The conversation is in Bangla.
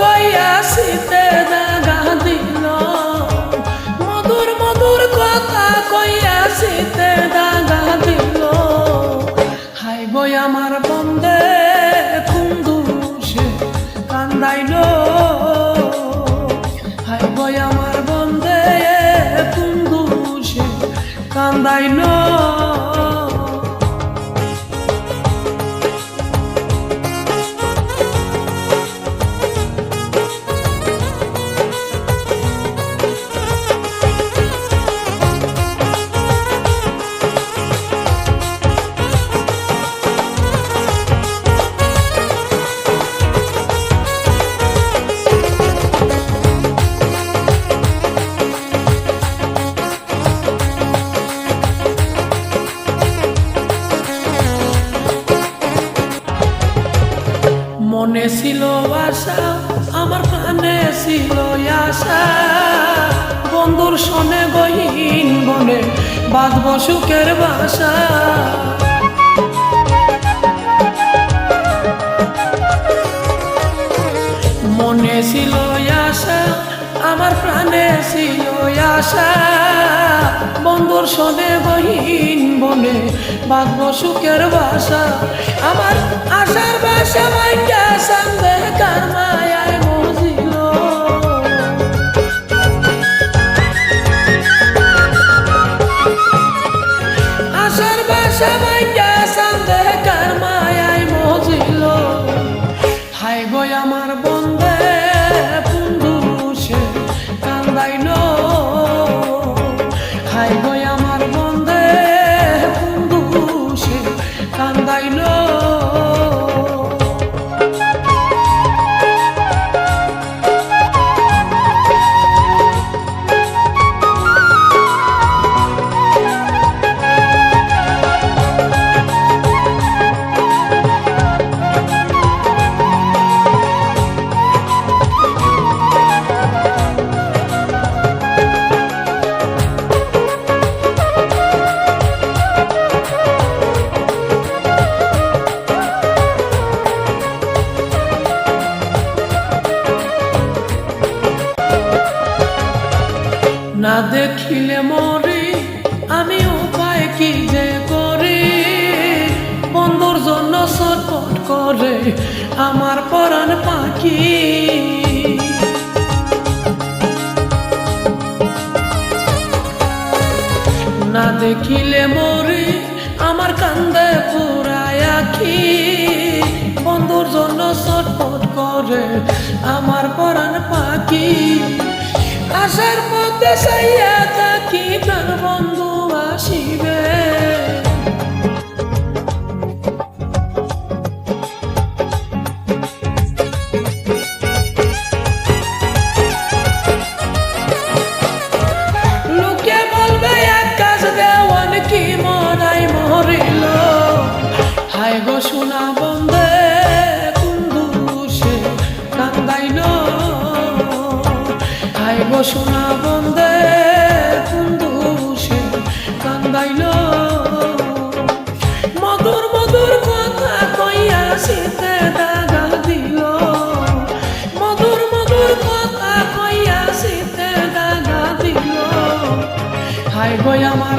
কইয়া শীতে দাগা দিল? মধুর মধুর কথা কইয়া শীতে দাগা দিল? হাই বই আমার বন্ধে কুন্দু সে কান্দাইল। হাই বই আমার বন্ধে কুন্দু সে কান্দাইল। মনে ছিল আশা, আমার প্রাণে ছিল আশা। বন্ধুর সনে গহীন বনে বাঁধব সুখের বাসা। মনে ছিল আশা, আমার প্রাণে ছিল আশা। বন্ধুর সনে বহিন বনে বাঁধব সুখের বাসা। আমার আশার বাসা মাইকা সামনে কার মায়ায় দেখিলে মরি, আমি উপায় কি যে করি? বন্ধুর জন্য ছটফট করে, আমার পরাণ পাখি। না দেখিলে মরি, আমার কান্দে পুরায় আখি। বন্ধুর জন্য ছটফট করে, আমার পরাণ পাখি। আশার মধ্যে সাইয়া থাকি প্রাণ নাই বসুনা বন্দে কুন্দু সে কান্দাইল মধুর মধুর কথা কইয়া শীতে দাগা দিল। মধুর মধুর কথা কইয়া শীতে দাগা দিল। হাই গো আমার